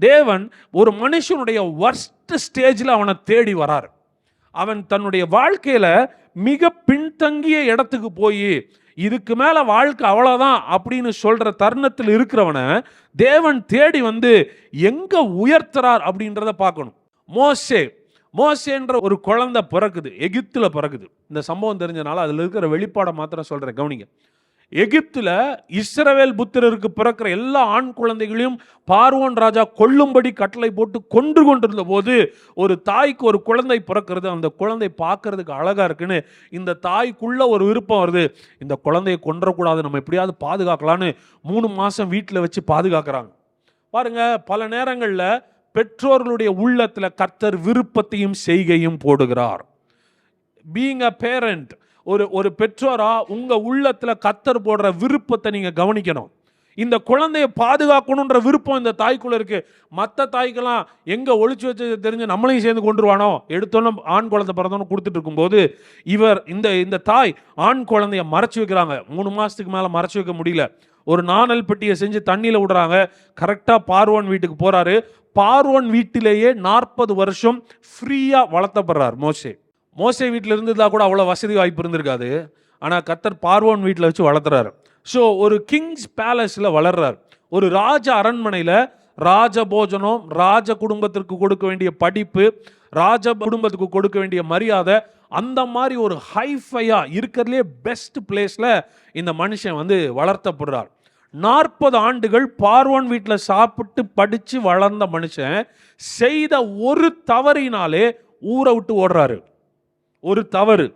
தேவன் ஒரு மனுஷனுடைய ஒர்ஸ்ட் ஸ்டேஜில் அவனை தேடி வரார். அவன் தன்னுடைய வாழ்க்கையில் மிக பின்தங்கிய இடத்துக்கு போய் இதுக்கு மேலே வாழ்க்கை அவ்வளோதான் அப்படின்னு சொல்கிற தருணத்தில் இருக்கிறவனை தேவன் தேடி வந்து எங்கே உயர்த்துறார் அப்படின்றத பார்க்கணும். மோசே மோசேன்ற ஒரு குழந்தை பிறக்குது எகிப்தில் பிறக்குது. இந்த சம்பவம் தெரிஞ்சனால அதில் இருக்கிற வெளிப்பாடை மாத்திரம் சொல்கிறேன் கவனிங்க. எகிப்தில் இஸ்ரவேல் புத்திரருக்கு பிறக்கிற எல்லா ஆண் குழந்தைகளையும் பார்வோன் ராஜா கொல்லும்படி கட்டளை போட்டு கொன்று கொண்டிருந்த போது ஒரு தாய்க்கு ஒரு குழந்தை பிறக்கிறது. அந்த குழந்தை பார்க்கறதுக்கு அழகா இருக்குன்னு இந்த தாய்க்குள்ள ஒரு விருப்பம் வருது. இந்த குழந்தையை கொன்றக்கூடாது நம்ம எப்படியாவது பாதுகாக்கலான்னு மூணு மாதம் வீட்டில் வச்சு பாதுகாக்கிறாங்க. பாருங்க பல நேரங்களில் பெற்றோர்களுடைய உள்ளத்தில் கர்த்தர் விருப்பத்தையும் செய்கையும் போடுகிறார். பீங் அ பேரண்ட் ஒரு ஒரு பெற்றோரா உங்கள் உள்ளத்தில் கத்தர் போடுற விருப்பத்தை நீங்கள் கவனிக்கணும். இந்த குழந்தையை பாதுகாக்கணுன்ற விருப்பம் இந்த தாய்க்குள்ளே இருக்குது மற்ற தாய்க்கெல்லாம் எங்கே ஒழிச்சு வச்சது தெரிஞ்சு நம்மளையும் சேர்ந்து கொண்டுருவானோ எடுத்தோன்னு ஆண் குழந்தை பிறந்தோன்னு கொடுத்துட்டு இருக்கும்போது இவர் இந்த இந்த தாய் ஆண் குழந்தைய மறைச்சி வைக்கிறாங்க. மூணு மாதத்துக்கு மேலே மறைச்சி வைக்க முடியல. ஒரு நாணல் பெட்டியை செஞ்சு தண்ணியில் விடுறாங்க. கரெக்டாக பார்வன் வீட்டுக்கு போகிறாரு பார்வோன் வீட்டிலேயே நாற்பது வருஷம் ஃப்ரீயாக வளர்த்தப்படுறார் மோசே. மோசே வீட்டில் இருந்ததா கூட அவ்வளோ வசதி வாய்ப்பு இருந்திருக்காது. ஆனால் கத்தர் பார்வோன் வீட்டில் வச்சு வளர்த்துறாரு. ஸோ ஒரு கிங்ஸ் பேலஸில் வளர்றார். ஒரு ராஜ அரண்மனையில் ராஜ போஜனம் ராஜ குடும்பத்திற்கு கொடுக்க வேண்டிய படிப்பு ராஜ குடும்பத்துக்கு கொடுக்க வேண்டிய மரியாதை அந்த மாதிரி ஒரு ஹைஃபையா இருக்கிறதுலே பெஸ்ட் பிளேஸில் இந்த மனுஷன் வந்து வளர்த்தப்படுறார். நாற்பது ஆண்டுகள் பார்வோன் வீட்டில் சாப்பிட்டு படித்து வளர்ந்த மனுஷன் செய்த ஒரு தவறினாலே ஊரை விட்டு ஓடுறாரு. ஒரு தவறு.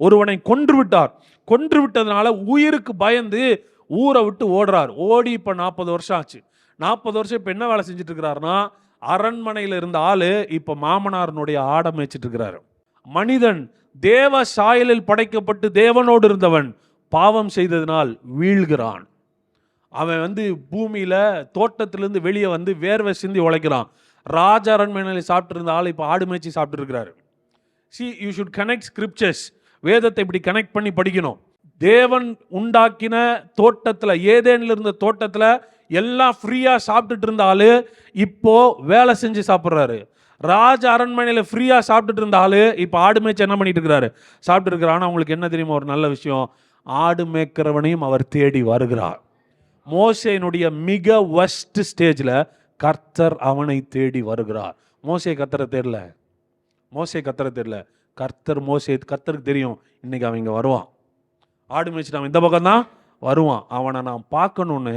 ஒருவனை கொன்று விட்டார் கொன்று விட்டதுனால உயிருக்கு பயந்து ஊரை விட்டு ஓடுறார். ஓடி இப்போ நாற்பது வருஷம் ஆச்சு. நாற்பது வருஷம் இப்போ என்ன வேலை செஞ்சுட்டு இருக்கிறாருன்னா அரண்மனையில் இருந்த ஆள் இப்போ மாமனாரனுடைய ஆடை மேய்ச்சிட்டு இருக்கிறாரு மனிதன் தேவ சாயலில் படைக்கப்பட்டு தேவனோடு இருந்தவன் பாவம் செய்ததினால் வீழ்கிறான். அவன் வந்து பூமியில் தோட்டத்திலிருந்து வெளியே வந்து வேர்வை சிந்தி உழைக்கிறான். ராஜ அரண்மனையில் சாப்பிட்டு இருந்த ஆள் இப்போ ஆடு மேய்ச்சி சாப்பிட்டு இருக்கிறாரு see you should connect scriptures வேதத்தை இப்படி கனெக்ட் பண்ணி படிக்கணும். தேவன் உண்டாக்கின தோட்டத்தில் ஏதேனில் இருந்த தோட்டத்தில் எல்லாம் ஃப்ரீயாக சாப்பிட்டுட்டு இருந்த இப்போது வேலை செஞ்சு சாப்பிட்றாரு. ராஜ அரண்மனையில் ஃப்ரீயாக சாப்பிட்டுட்டு இருந்த இப்போ ஆடு மேய்ச்சி என்ன பண்ணிட்டு இருக்கிறாரு? சாப்பிட்டு இருக்கிறார் ஆனால் உங்களுக்கு என்ன தெரியுமா ஒரு நல்ல விஷயம்? ஆடு மேய்க்கிறவனையும் அவர் தேடி வருகிறார். மோசையினுடைய மிக ஒஸ்ட் ஸ்டேஜில் கர்த்தர் அவனை தேடி வருகிறார். மோசே கர்த்தரை தேடல. மோசே கத்தரை தெரியல. கர்த்தர் மோசே கர்த்தருக்கு தெரியும். இன்னைக்கு அவன் இங்கே வருவான். ஆடு மேய்ச்சிட்டு அவன் இந்த பக்கம் தான் வருவான். அவனை நான் பார்க்கணுன்னு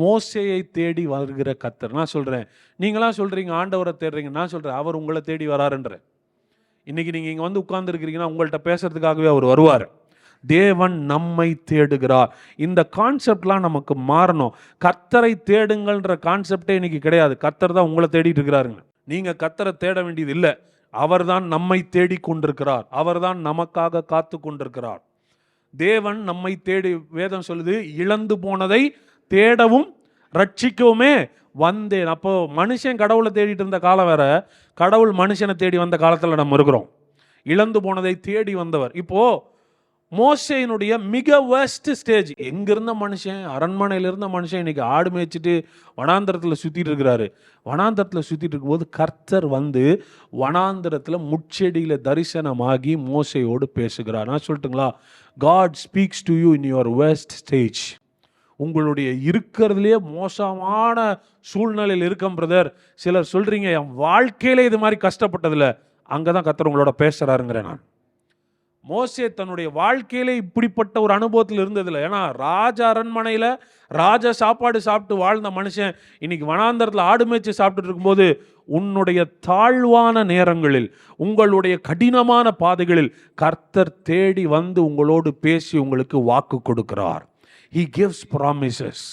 மோசையை தேடி வருகிற கத்தர் நான் சொல்கிறேன் நீங்களாம் சொல்கிறீங்க ஆண்டவரை தேடுறீங்க. நான் சொல்கிறேன் அவர் உங்களை தேடி வராருன்ற இன்றைக்கி நீங்கள் இங்கே வந்து உட்கார்ந்துருக்கிறீங்கன்னா உங்கள்கிட்ட பேசுறதுக்காகவே அவர் வருவார். தேவன் நம்மை தேடுகிறார். இந்த கான்செப்ட்லாம் நமக்கு மாறணும். கர்த்தரை தேடுங்கள்ன்ற கான்செப்டே இன்னைக்கு கிடையாது. கர்த்தர் தான் உங்களை தேடிட்டு இருக்கிறாருங்க. நீங்கள் கர்த்தரை தேட வேண்டியது இல்லை. அவர்தான் நம்மை தேடிக் கொண்டிருக்கிறார் அவர்தான் நமக்காக காத்து கொண்டிருக்கிறார் தேவன் நம்மை தேடி வேதம் சொல்லுது இழந்து போனதை தேடவும் ரட்சிக்கவுமே வந்தேன். அப்போ மனுஷன் கடவுளை தேடிட்டு இருந்த காலம் வேற. கடவுள் மனுஷனை தேடி வந்த காலத்தில் நம்ம இருக்கிறோம். இழந்து போனதை தேடி வந்தவர். இப்போது மோசையினுடைய மிக வேஸ்ட் ஸ்டேஜ் எங்க இருந்த மனுஷன்? அரண்மனையில இருந்த மனுஷன் இன்னைக்கு ஆடு மேய்ச்சிட்டு வனாந்தரத்தில் சுத்திட்டு இருக்கிறாரு. வனாந்தரத்தில் சுத்திட்டு இருக்கும்போது கர்த்தர் வந்து வனாந்தரத்தில் முட்செடியில தரிசனமாகி மோசையோடு பேசுகிறார். நான் சொல்லட்டுங்களா? God speaks to you in your worst stage உங்களுடைய இருக்கிறதுலே மோசமான சூழ்நிலையில் இருக்கும் பிரதர் சிலர் சொல்கிறீங்க என் வாழ்க்கையில் இது மாதிரி கஷ்டப்பட்டதில்ல. அங்கே தான் கர்த்தர் உங்களோட பேசுகிறாருங்கிறேன் நான். மோசே தன்னுடைய வாழ்க்கையில இப்படிப்பட்ட ஒரு அனுபவத்தில் இருந்ததில்லை. ஏன்னா ராஜ அரண்மனையில் ராஜ சாப்பாடு சாப்பிட்டு வாழ்ந்த மனுஷன் இன்னைக்கு வனாந்தரத்தில் ஆடு மேய்ச்சி சாப்பிட்டுட்டு இருக்கும்போது உன்னுடைய தாழ்வான நேரங்களில் உங்களுடைய கடினமான பாதைகளில் கர்த்தர் தேடி வந்து உங்களோடு பேசி உங்களுக்கு வாக்கு கொடுக்கிறார். ஹி கிவ்ஸ் ப்ராமிசஸ்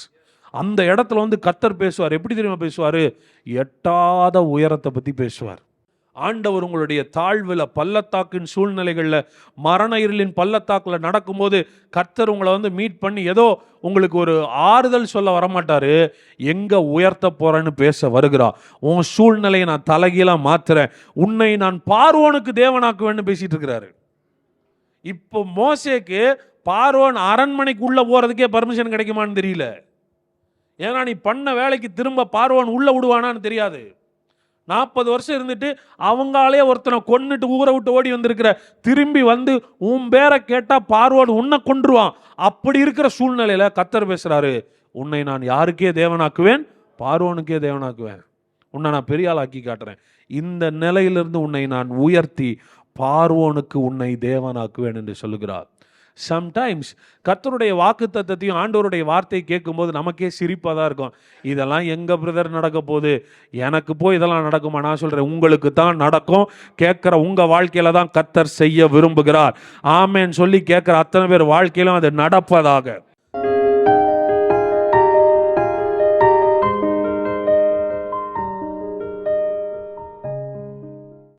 அந்த இடத்துல வந்து கர்த்தர் பேசுவார். எப்படி தெரியுமா பேசுவார்? எட்டாத உயரத்தை பற்றி பேசுவார். ஆண்டவர் உங்களுடைய தாழ்வில் பள்ளத்தாக்கின் சூழ்நிலைகளில் மரண இருளின் பள்ளத்தாக்கில் நடக்கும்போது கர்த்தர் உங்களை வந்து மீட் பண்ணி ஏதோ உங்களுக்கு ஒரு ஆறுதல் சொல்ல வரமாட்டார். எங்கே உயர்த்த போகிறேன்னு பேச வருகிறா. உன் சூழ்நிலையை நான் தலைகீழாக மாத்துறேன். உன்னை நான் பார்வோனுக்கு தேவனாக்குவேன்னு பேசிகிட்டு இருக்கிறாரு. இப்போ மோசேக்கு பார்வோன் அரண்மனைக்குள்ளே போகிறதுக்கே பர்மிஷன் கிடைக்குமான்னு தெரியல. ஏன்னா நீ பண்ண வேலைக்கு திரும்ப பார்வோன் உள்ளே விடுவானான்னு தெரியாது. நாற்பது வருஷம் இருந்துட்டு அவங்களே ஒருத்தனை கொன்னுட்டு ஊரை விட்டு ஓடி வந்திருக்கிற திரும்பி வந்து உன் பேரை கேட்டால் பார்வோடு உன்னை கொன்றுவான். அப்படி இருக்கிற சூழ்நிலையில் கத்தர் பேசுகிறாரு உன்னை நான் யாருக்கே தேவனாக்குவேன் பார்வோனுக்கே தேவனாக்குவேன். உன்னை நான் பெரிய ஆளாக்கி காட்டுறேன். இந்த நிலையிலிருந்து உன்னை நான் உயர்த்தி பார்வோனுக்கு உன்னை தேவனாக்குவேன் என்று சொல்லுகிறார். சம்டைம்ஸ் கர்த்தருடைய வாக்கு தத்தத்தையும் ஆண்டவருடைய வார்த்தையை கேட்கும்போது நமக்கே சிரிப்பாக தான் இருக்கும். இதெல்லாம் எங்கள் பிரதர் நடக்க போகுது? எனக்கு போய் இதெல்லாம் நடக்குமா? நான் சொல்கிறேன் உங்களுக்கு தான் நடக்கும். கேட்குற உங்கள் வாழ்க்கையில தான் கர்த்தர் செய்ய விரும்புகிறார். ஆமேன்னு சொல்லி கேட்குற அத்தனை பேர் வாழ்க்கையிலும் அது நடப்பதாக.